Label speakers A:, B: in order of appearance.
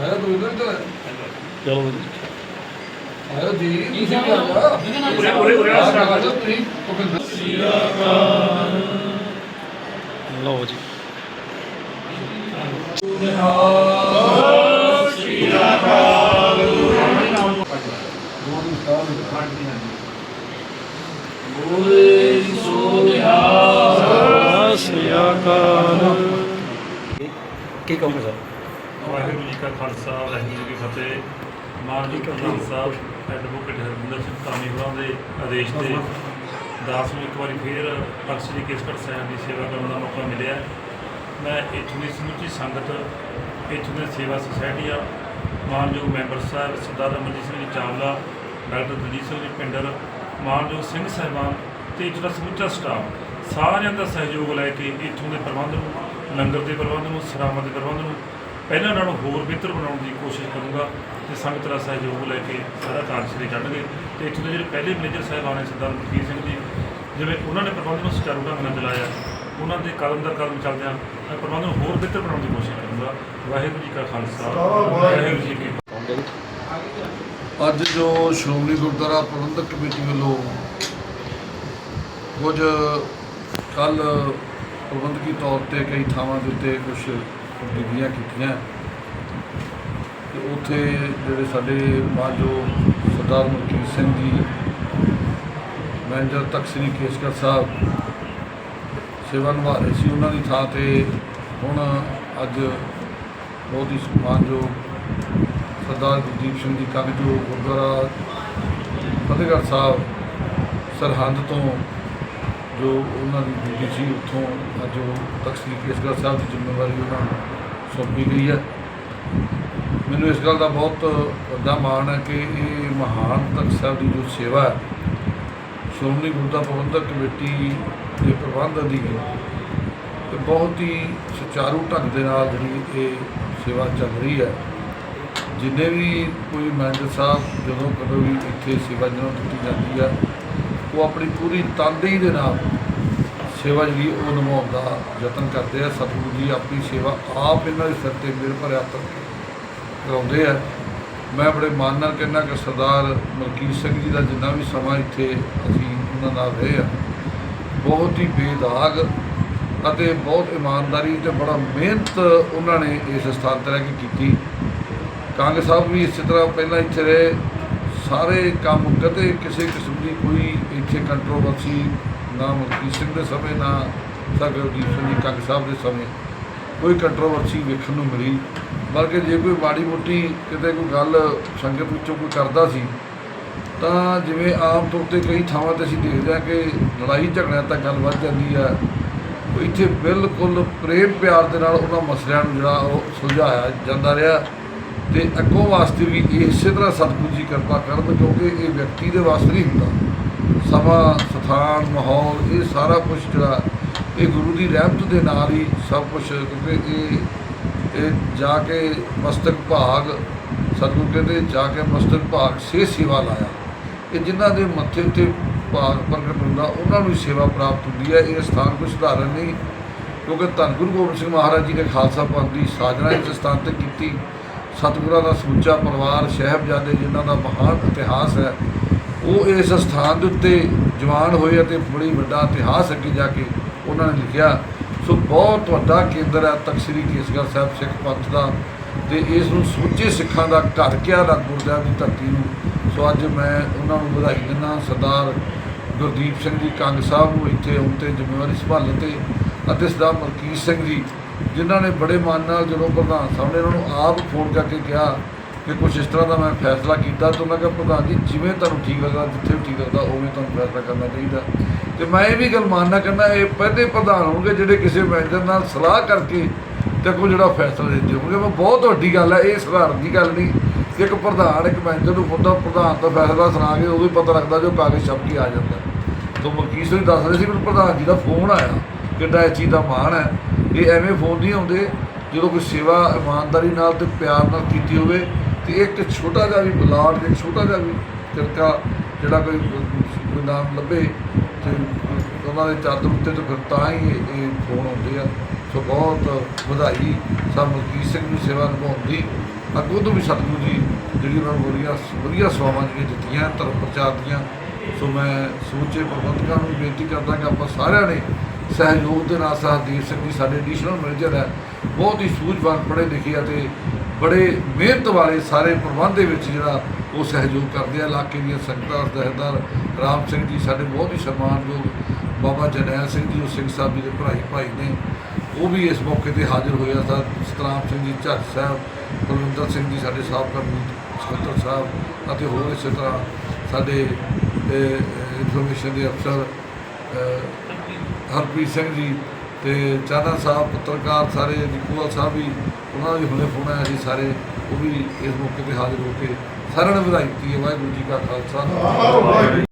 A: ਆਇਆ ਤੂੰ ਇਧਰ ਇਧਰ
B: ਚਲੋ
A: ਆਇਆ ਜੀ ਤੁਸੀਂ ਆ ਜਾ
C: ਉਰੇ ਉਰੇ ਉਰੇ ਆ
A: ਆ ਜਾ ਤੁਸੀਂ। ਭੁਪਿੰਦਰ
B: ਲਓ ਜੀ। ਸਤਿ ਸ੍ਰੀ ਅਕਾਲ। ਕੀ ਕਹੋਗੇ ਸਰ?
C: ਵਾਹਿਗੁਰੂ ਜੀ ਕਾ ਖਾਲਸਾ ਵਾਹਿਗੁਰੂ ਜੀ ਕੀ ਫਤਿਹ। ਮਾਨਯੋਗ ਪ੍ਰਧਾਨ ਸਾਹਿਬ ਐਡਵੋਕੇਟ ਹਰਮਿੰਦਰ ਸਿੰਘ ਹੋਰਾਂ ਦੇ ਆਦੇਸ਼ ਤੇ ਦਾਸ ਨੂੰ ਇੱਕ ਵਾਰੀ ਫੇਰ ਪੰਜ ਸ੍ਰੀ ਕੇਸਗੜ੍ਹ ਸਾਹਿਬ ਦੀ ਸੇਵਾ ਕਰਨ ਦਾ ਮੌਕਾ ਮਿਲਿਆ। ਮੈਂ ਇੱਥੋਂ ਦੀ ਸਮੁੱਚੀ ਸੰਗਤ ਇੱਥੋਂ ਦੇ ਸੇਵਾ ਸੁਸਾਇਟੀਆਂ ਮਾਨਯੋਗ ਮੈਂਬਰ ਸਾਹਿਬ ਸਰਦਾਰ ਅਮਰਜੀਤ ਸਿੰਘ ਜੀ ਚਾਵਲਾ ਡਾਕਟਰ ਦਲੀਪ ਸਿੰਘ ਜੀ ਪਿੰਡਰ ਮਾਨਯੋਗ ਸਿੰਘ ਸਾਹਿਬਾਨ ਤੇ ਇੱਥੋਂ ਦਾ ਸਮੁੱਚਾ ਸਟਾਫ ਸਾਰਿਆਂ ਦਾ ਸਹਿਯੋਗ ਲੈ ਕੇ ਇੱਥੋਂ ਦੇ ਪ੍ਰਬੰਧ ਨੂੰ ਲੰਗਰ ਦੇ ਪ੍ਰਬੰਧ ਨੂੰ ਸਰਾਵਾਂ ਦੇ ਪ੍ਰਬੰਧ ਨੂੰ ਪਹਿਲਾਂ ਨਾਲੋਂ ਹੋਰ ਬਿਹਤਰ ਬਣਾਉਣ ਦੀ ਕੋਸ਼ਿਸ਼ ਕਰੂੰਗਾ ਤੇ ਸੰਗਤ ਦਾ ਸਹਿਯੋਗ ਲੈ ਕੇ ਸਾਰਾ ਕਾਰਜ ਸਿਰੇ ਚੜ੍ਹਨਗੇ ਤੇ ਇੱਥੋਂ ਦੇ ਜਿਹੜੇ ਪਹਿਲੇ ਮੈਨੇਜਰ ਸਾਹਿਬ ਆਣੇ ਸਰਦਾਰ ਮਲਕੀਤ ਸਿੰਘ ਜੀ ਜਿਵੇਂ ਉਹਨਾਂ ਨੇ ਪ੍ਰਬੰਧ ਨੂੰ ਸੁਚਾਰੂ ਢੰਗ ਨਾਲ ਚਲਾਇਆ ਉਹਨਾਂ ਦੇ ਕਦਮ ਦਰ ਕਦਮ ਚੱਲਦਿਆਂ ਮੈਂ ਪ੍ਰਬੰਧ ਨੂੰ ਹੋਰ ਬਿਹਤਰ ਬਣਾਉਣ ਦੀ ਕੋਸ਼ਿਸ਼ ਕਰੂੰਗਾ। ਵਾਹਿਗੁਰੂ ਜੀ ਕਾ ਖਾਲਸਾ ਵਾਹਿਗੁਰੂ ਜੀ ਕੀ ਫਤਿਹ।
A: ਅੱਜ ਜੋ ਸ਼੍ਰੋਮਣੀ ਗੁਰਦੁਆਰਾ ਪ੍ਰਬੰਧਕ ਕਮੇਟੀ ਵੱਲੋਂ ਕੁਝ ਕੱਲ ਪ੍ਰਬੰਧਕੀ ਤੌਰ ਤੇ ਕਈ ਥਾਵਾਂ ਦੇ ਉੱਤੇ ਕੁਝ ਤਬਦੀਲੀਆਂ ਕੀਤੀਆਂ ਤੇ ਉੱਥੇ ਜਿਹੜੇ ਸਾਡੇ ਮਾਜੋ ਸਰਦਾਰ ਮਲਕੀਤ ਸਿੰਘ ਜੀ, ਮੈਨੇਜਰ ਤਖਤ ਕੇਸਗੜ੍ਹ ਸਾਹਿਬ, ਸੇਵਾ ਨਿਭਾ ਰਹੇ ਸੀ। ਉਹਨਾਂ ਦੀ ਥਾਂ ਤੇ ਹੁਣ ਅੱਜ ਬਹੁਤ ਹੀ ਮਾਨਯੋਗ ਸਰਦਾਰ ਗੁਰਦੀਪ ਸਿੰਘ ਜੀ ਕਾਬੀ ਗੁਰਦੁਆਰਾ ਫਤਿਹਗੜ੍ਹ ਸਾਹਿਬ, ਸਰਹੰਦ ਤੋਂ ਜੋ ਉਹਨਾਂ ਦੀ ਡਿਊਟੀ ਸੀ, ਉੱਥੋਂ ਅੱਜ ਉਹ ਤਖਤ ਸ੍ਰੀ ਕੇਸਗੜ੍ਹ ਸਾਹਿਬ ਦੀ ਜ਼ਿੰਮੇਵਾਰੀ ਉਹਨਾਂ ਨੂੰ ਸੌਂਪੀ ਗਈ ਹੈ। ਮੈਨੂੰ ਇਸ ਗੱਲ ਦਾ ਬਹੁਤ ਵੱਡਾ ਮਾਣ ਹੈ ਕਿ ਇਹ ਮਹਾਨ ਤਖਤ ਸਾਹਿਬ ਦੀ ਜੋ ਸੇਵਾ ਹੈ, ਸ਼੍ਰੋਮਣੀ ਗੁਰਦੁਆਰਾ ਪ੍ਰਬੰਧਕ ਕਮੇਟੀ ਦੇ ਪ੍ਰਬੰਧ ਅਧੀਨ ਇਹ ਬਹੁਤ ਹੀ ਸੁਚਾਰੂ ਢੰਗ ਦੇ ਨਾਲ ਜਿਹੜੀ ਇਹ ਸੇਵਾ ਚੱਲ ਰਹੀ ਹੈ। ਜਿੰਨੇ ਵੀ ਕੋਈ ਮੈਨੇਜਰ ਸਾਹਿਬ ਜਦੋਂ ਕਦੋਂ ਵੀ ਇੱਥੇ ਸੇਵਾ ਜਦੋਂ ਦਿੱਤੀ ਜਾਂਦੀ ਹੈ ਉਹ ਆਪਣੀ ਪੂਰੀ ਤਨਦੇਹੀ ਦੇ ਨਾਲ ਸੇਵਾ ਜਿਹੜੀ ਉਹ ਨਿਭਾਉਣ ਦਾ ਯਤਨ ਕਰਦੇ ਆ, ਸਤਿਗੁਰੂ ਜੀ ਆਪਣੀ ਸੇਵਾ ਆਪ ਇਹਨਾਂ ਦੇ ਸਿਰ ਤੇ ਮਿਲ ਭਰਿਆ ਤਰ ਕਰਾਉਂਦੇ ਆ। ਮੈਂ ਬੜੇ ਮਾਨ ਨਾਲ ਕਹਿੰਦਾ ਕਿ ਸਰਦਾਰ ਮਲਕੀਤ ਸਿੰਘ ਜੀ ਦਾ ਜਿੰਨਾ ਵੀ ਸਮਾਂ ਇੱਥੇ ਅਸੀਂ ਉਹਨਾਂ ਨਾਲ ਰਹੇ ਆ, ਬਹੁਤ ਹੀ ਬੇਦਾਗ ਅਤੇ ਬਹੁਤ ਇਮਾਨਦਾਰੀ ਤੇ ਬੜਾ ਮਿਹਨਤ ਉਹਨਾਂ ਨੇ ਇਸ ਸਥਾਨ ਤੇ ਰਹਿ ਕੇ ਕੀਤੀ। ਕਾਂਗ ਸਾਹਿਬ ਵੀ ਇਸੇ ਤਰ੍ਹਾਂ ਪਹਿਲਾਂ ਇੱਥੇ ਰਹੇ, ਸਾਰੇ ਕੰਮ ਕਦੇ ਕਿਸੇ ਕਿਸਮ ਦੀ ਕੋਈ ਇੱਥੇ ਕੰਟਰੋਵਰਸੀ ਨਾ ਮਲਕੀਤ ਸਿੰਘ ਦੇ ਸਮੇਂ ਨਾ ਸਰਗੁਰਦੀਪ ਸਿੰਘ ਜੀ ਕੰਗ ਸਾਹਿਬ ਦੇ ਸਮੇਂ। ਕੋਈ ਕੰਟਰੋਵਰਸੀ ਵੇਖਣ ਨੂੰ ਮਿਲੀ। ਬਲਕਿ ਜੇ ਕੋਈ ਮਾੜੀ ਮੋਟੀ ਕਿਤੇ ਕੋਈ ਗੱਲ ਸੰਗਤ ਵਿੱਚੋਂ ਕੋਈ ਕਰਦਾ ਸੀ, ਤਾਂ ਜਿਵੇਂ ਆਮ ਤੌਰ ਤੇ ਕਈ ਥਾਵਾਂ ਤੇ ਅਸੀਂ ਦੇਖਦੇ ਹਾਂ ਕਿ ਲੜਾਈ ਝਗੜਿਆਂ ਤੱਕ ਗੱਲ ਵੱਧ ਜਾਂਦੀ ਹੈ। ਇੱਥੇ ਬਿਲਕੁਲ ਪ੍ਰੇਮ ਪਿਆਰ ਦੇ ਨਾਲ ਉਹਨਾਂ ਮਸਲਿਆਂ ਨੂੰ ਜਿਹੜਾ ਉਹ ਸੁਲਝਾਇਆ ਜਾਂਦਾ ਰਿਹਾ। ਤੇ ਅੱਗੋਂ ਵਾਸਤੇ ਵੀ ਇਸੇ ਤਰ੍ਹਾਂ ਸਤਿਗੁਰੂ ਜੀ ਕਿਰਪਾ ਕਰਨ ਕਿਉਂਕਿ ਇਹ ਵਿਅਕਤੀ ਦੇ ਵਾਸਤੇ ਨਹੀਂ ਹੁੰਦਾ। ਸਮਾਂ ਸਥਾਨ, ਮਾਹੌਲ, ਇਹ ਸਾਰਾ ਕੁਝ ਜਿਹੜਾ ਇਹ ਗੁਰੂ ਦੀ ਰਹਿਮਤ ਦੇ ਨਾਲ ਹੀ ਸਭ ਕੁਝ ਕਿਉਂਕਿ ਇਹ ਇਹ ਜਾ ਕੇ ਮਸਤਕ ਭਾਗ, ਸਤਿਗੁਰੂ ਕਹਿੰਦੇ ਜਾ ਕੇ ਮਸਤਕ ਭਾਗ ਸੇ ਸੇਵਾ ਲਾਇਆ। ਇਹ ਜਿਨ੍ਹਾਂ ਦੇ ਮੱਥੇ ਉੱਤੇ ਭਾਗ ਪ੍ਰਗਟ ਹੁੰਦਾ, ਉਹਨਾਂ ਨੂੰ ਹੀ ਸੇਵਾ ਪ੍ਰਾਪਤ ਹੁੰਦੀ ਹੈ। ਇਹ ਸਥਾਨ ਕੋਈ ਸਧਾਰਨ ਨਹੀਂ, ਕਿਉਂਕਿ ਧੰਨ ਗੁਰੂ ਗੋਬਿੰਦ ਸਿੰਘ ਮਹਾਰਾਜ ਜੀ ਨੇ ਖਾਲਸਾ ਪੰਥ ਦੀ ਸਾਜਨਾ ਇਸ ਸਥਾਨ ਤੇ ਕੀਤੀ। ਸਤਿਗੁਰਾਂ ਦਾ ਸਮੁੱਚਾ ਪਰਿਵਾਰ, ਸਾਹਿਬਜ਼ਾਦੇ, ਜਿਨ੍ਹਾਂ ਦਾ ਮਹਾਨ ਇਤਿਹਾਸ ਹੈ ਉਹ ਇਸ ਸਥਾਨ ਦੇ ਉੱਤੇ ਜਵਾਨ ਹੋਏ ਅਤੇ ਬੜੀ ਵੱਡਾ ਇਤਿਹਾਸ ਅੱਗੇ ਜਾ ਕੇ ਉਹਨਾਂ ਨੇ ਲਿਖਿਆ। ਸੋ ਬਹੁਤ ਵੱਡਾ ਕੇਂਦਰ ਹੈ ਤਖਤ ਸ੍ਰੀ ਕੇਸਗੜ੍ਹ ਸਾਹਿਬ ਸਿੱਖ ਪੰਥ ਦਾ ਤੇ ਇਸ ਨੂੰ ਸਮੁੱਚੇ ਸਿੱਖਾਂ ਦਾ ਘਰ ਕਿਹਾ ਦਾ ਗੁਰਦਿਆਂ ਦੀ ਧਰਤੀ ਨੂੰ। ਸੋ ਅੱਜ ਮੈਂ ਉਹਨਾਂ ਨੂੰ ਵਧਾਈ ਦਿੰਦਾ ਸਰਦਾਰ ਗੁਰਦੀਪ ਸਿੰਘ ਜੀ ਕੰਗ ਸਾਹਿਬ ਨੂੰ ਇੱਥੇ ਹੁਣ ਤੇ ਜ਼ਿੰਮੇਵਾਰੀ ਸੰਭਾਲਣ ਤੇ ਅਤੇ ਸਰਦਾਰ ਮਲਕੀਤ ਸਿੰਘ ਜੀ, ਜਿਨ੍ਹਾਂ ਨੇ ਬੜੇ ਮਾਨ ਨਾਲ ਜਦੋਂ ਪ੍ਰਧਾਨ ਸਾਹਿਬ ਨੇ ਇਹਨਾਂ ਨੂੰ ਆਪ ਫੋਨ ਕਰਕੇ ਕਿਹਾ ਕਿ ਕੁਝ ਇਸ ਤਰ੍ਹਾਂ ਦਾ ਮੈਂ ਫੈਸਲਾ ਕੀਤਾ ਤਾਂ ਮੈਂ ਕਿਹਾ ਪ੍ਰਧਾਨ ਜੀ, ਜਿਵੇਂ ਤੁਹਾਨੂੰ ਠੀਕ ਲੱਗਦਾ, ਜਿੱਥੇ ਵੀ ਠੀਕ ਲੱਗਦਾ, ਉਵੇਂ ਤੁਹਾਨੂੰ ਫੈਸਲਾ ਕਰਨਾ ਚਾਹੀਦਾ। ਤੇ ਮੈਂ ਇਹ ਵੀ ਗੱਲ ਮੰਨਣਾ ਕਹਿੰਦਾ, ਇਹ ਪਹਿਲੇ ਪ੍ਰਧਾਨ ਹੋਣਗੇ ਜਿਹੜੇ ਕਿਸੇ ਮੈਨੇਜਰ ਨਾਲ ਸਲਾਹ ਕਰਕੇ ਤੇ ਕੋਈ ਜਿਹੜਾ ਫੈਸਲਾ ਦਿੰਦੇ ਹੋਣਗੇ ਮੈਂ ਬਹੁਤ ਵੱਡੀ ਗੱਲ ਹੈ, ਇਹ ਸਧਾਰਨ ਦੀ ਗੱਲ ਨਹੀਂ। ਕਿ ਇੱਕ ਪ੍ਰਧਾਨ, ਇੱਕ ਮੈਨੇਜਰ ਨੂੰ ਹੁੰਦਾ ਪ੍ਰਧਾਨ ਦਾ ਫੈਸਲਾ ਸੁਣਾ ਕੇ ਉਦੋਂ ਹੀ ਪਤਾ ਲੱਗਦਾ ਜੋ ਕਾਗਜ਼ ਛਪ ਕੇ ਆ ਜਾਂਦਾ। ਤੋਂ ਮਕੀਸ਼ ਸਿੰਘ ਦੱਸ ਰਹੇ ਸੀ ਕਿ ਪ੍ਰਧਾਨ ਜੀ ਦਾ ਫੋਨ ਆਇਆ, ਕਿੱਡਾ ਇਸ ਚੀਜ਼ ਦਾ ਮਾਣ ਹੈ। ਇਹ ਐਵੇਂ ਫੋਨ ਨਹੀਂ ਆਉਂਦੇ, ਜਦੋਂ ਕੋਈ ਸੇਵਾ ਇਮਾਨਦਾਰੀ ਨਾਲ ਤੇ ਪਿਆਰ ਨਾਲ ਕੀਤੀ ਹੋਵੇ ਤੇ ਇੱਕ ਛੋਟਾ ਜਿਹਾ ਵੀ ਬਲਾਡ ਦੇ ਛੋਟਾ ਜਿਹਾ ਵੀ ਤਿਰਕਾ ਜਿਹੜਾ ਕੋਈ ਕੋਈ ਨਾਮ ਲੱਭੇ ਤੇ ਉਹਨਾਂ ਦੇ ਚਾਦਰ ਉੱਤੇ ਤੇ ਫਿਰ ਤਾਂ ਹੀ ਇਹ ਫੋਨ ਆਉਂਦੇ ਆ। ਸੋ ਬਹੁਤ ਵਧਾਈ ਸਭ ਮਲਕੀਤ ਸਿੰਘ ਨੂੰ ਸੇਵਾ ਨਿਭਾਉਂਦੀ। ਅੱਗੋਂ ਤੋਂ ਵੀ ਸਤਿਗੁਰੂ ਜੀ ਜਿਹੜੀ ਉਹਨਾਂ ਨੂੰ ਵਧੀਆ ਵਧੀਆ ਸੇਵਾਵਾਂ ਜਿਹੜੀਆਂ ਦਿੱਤੀਆਂ, ਧਰਮ ਪ੍ਰਚਾਰ ਦੀਆਂ। ਸੋ ਮੈਂ ਸਮੁੱਚੇ ਪ੍ਰਬੰਧਕਾਂ ਨੂੰ ਬੇਨਤੀ ਕਰਦਾ ਕਿ ਆਪਾਂ ਸਾਰਿਆਂ ਨੇ ਸਹਿਯੋਗ ਦੇ ਨਾਲ ਸਹਦੀਪ ਸਿੰਘ ਜੀ ਸਾਡੇ ਐਡੀਸ਼ਨਲ ਮੈਨੇਜਰ ਹੈ। ਬਹੁਤ ਹੀ ਸੂਝਵਾਨ ਪੜ੍ਹੇ ਲਿਖੇ ਅਤੇ ਬੜੇ ਮਿਹਨਤ ਵਾਲੇ ਸਾਰੇ ਪ੍ਰਬੰਧ ਦੇ ਵਿੱਚ ਜਿਹੜਾ ਉਹ ਸਹਿਯੋਗ ਕਰਦੇ ਆ, ਇਲਾਕੇ ਦੀਆਂ ਸੰਗਤਾਂ ਦਹਿਦਾਰ ਰਾਮ ਸਿੰਘ ਜੀ ਸਾਡੇ ਬਹੁਤ ਹੀ ਸਨਮਾਨਯੋਗ ਬਾਬਾ ਜਰਨੈਲ ਸਿੰਘ ਜੀ, ਉਹ ਸਿੰਘ ਸਾਹਿਬ ਜੀ ਦੇ ਭਰਾਈ ਭਾਈ ਨੇ। ਉਹ ਵੀ ਇਸ ਮੌਕੇ ਤੇ ਹਾਜ਼ਰ ਹੋਇਆ ਆ। ਸਰ ਸਤਰਾਮ ਸਿੰਘ ਜੀ ਝੱਜ ਸਾਹਿਬ, ਕੁਲਵਿੰਦਰ ਸਿੰਘ ਜੀ ਸਾਡੇ ਸਾਬਕਾ ਸਕੱਤਰ ਸਾਹਿਬ ਅਤੇ ਹੋਰ ਇਸੇ ਤਰ੍ਹਾਂ ਸਾਡੇ ਇਨਫੋਰਮੇਸ਼ਨ ਦੇ ਅਫਸਰ ਹਰਪ੍ਰੀਤ ਸਿੰਘ ਜੀ ਤੇ ਚਾਨਾ ਸਾਹਿਬ, ਪੱਤਰਕਾਰ ਸਾਰੇ ਨਿਕੂਵਾਲ ਸਾਹਿਬ ਵੀ, ਉਹਨਾਂ ਦਾ ਵੀ ਹੁਣੇ ਫੋਨ ਆਇਆ ਸੀ ਸਾਰੇ, ਉਹ ਵੀ ਇਸ ਮੌਕੇ ਤੇ ਹਾਜ਼ਰ ਹੋ ਕੇ ਸਾਰਿਆਂ ਨੇ ਵਧਾਈ ਦਿੱਤੀ ਹੈ, ਵਾਹਿਗੁਰੂ ਜੀ ਕਾ ਖਾਲਸਾ।